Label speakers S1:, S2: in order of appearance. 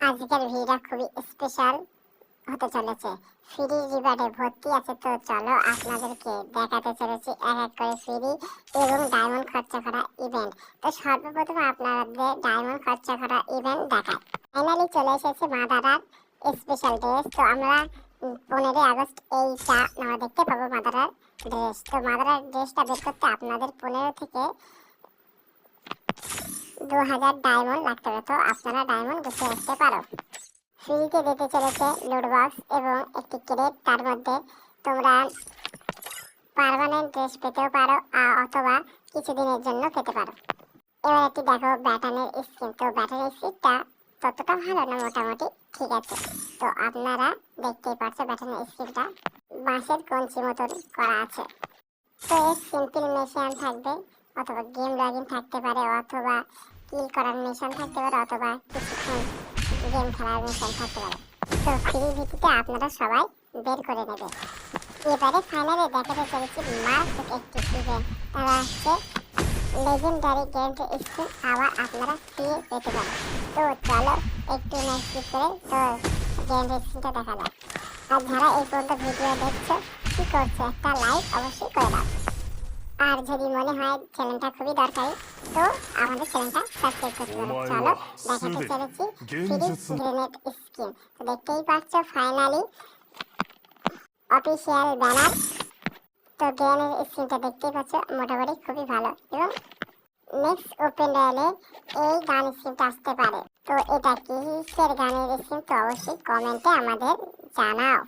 S1: আজকের ভিডিওটা খুবই স্পেশাল হতে চলেছে। ফ্রি রিবার্ডে ভর্তি আছে তো চলো আপনাদেরকে দেখাতে চলেছি এক এক করে ফ্রি এবং ডায়মন্ড খরচা করা ইভেন্ট তো সর্বপ্রথম আপনাদের ডায়মন্ড খরচা করা ইভেন্ট দেখায় ফাইনালি চলে এসেছে মাদারার স্পেশাল ড্রেস তো আমরা পনেরোই আগস্ট এইটা আমরা দেখতে পাবো মাদারার ড্রেস তো মাদারার ড্রেসটা বের করতে আপনাদের পনেরো থেকে দু হাজার ডায়মন্ড লাগতে হবে তো আপনারা ডায়মন্ড গুছিয়ে আসতে পারো। ফ্রিতে দিতে চলেছে লুড বক্স এবং একটি ক্রেট তার মধ্যে তোমরা পার্মানেন্ট ড্রেস পেতেও পারো অথবা কিছুদিনের জন্য পেতে পারো। এবার একটি দেখো ব্যাটানের স্কিন তো ব্যাটানের স্কিনটা ততটা ভালো না, মোটামুটি ঠিক আছে। তো আপনারা দেখতেই পাচ্ছ ব্যাটানের স্কিনটা বাঁশের কঞ্চি মতন করা আছে। তো এর সিম্পল মেশিন থাকবে, অথবা গেম লগইন থাকতে পারে, অথবা কিল করার মিশন থাকতে পারে অথবা কিছুক্ষণ গেম খেলার মিশন থাকতে পারে। তো ফ্রি ভিত্তিতে আপনারা সবাই বের করে নেবে। এবারে ফাইনালে দেখাতে চলেছি মারাত্মক একটি ইভেন্ট তারা হচ্ছে লেজেন্ডারি গেম স্কিন আবার আপনারা ফ্রি পেতে পারেন। তো চলো একটু নেক্সট করে তো গেম স্কিনটা দেখা যাক। আর যারা এই পর্যন্ত ভিডিও দেখছ, কি করছ, একটা লাইক অবশ্যই করে দাও। আর যদি মনে হয় চ্যানেলটা খুবই দরকারি তো আমাদের চ্যানেলটা সাবস্ক্রাইব করতে পারো চলো দেখাতে চলেছি ফ্রি গ্রেনেড স্কিন তো দেখতেই পাচ্ছ ফাইনালি অফিসিয়াল ব্যানার তো গ্রেনেড স্কিনটা দেখতেই পাচ্ছ মোটামুটি খুবই ভালো। এবং নেক্সট ওপেন রয়্যালে এই গান স্কিনটা আসতে পারে। তো এটা কিসের গানের স্কিন তো অবশ্যই কমেন্টে আমাদের জানাও।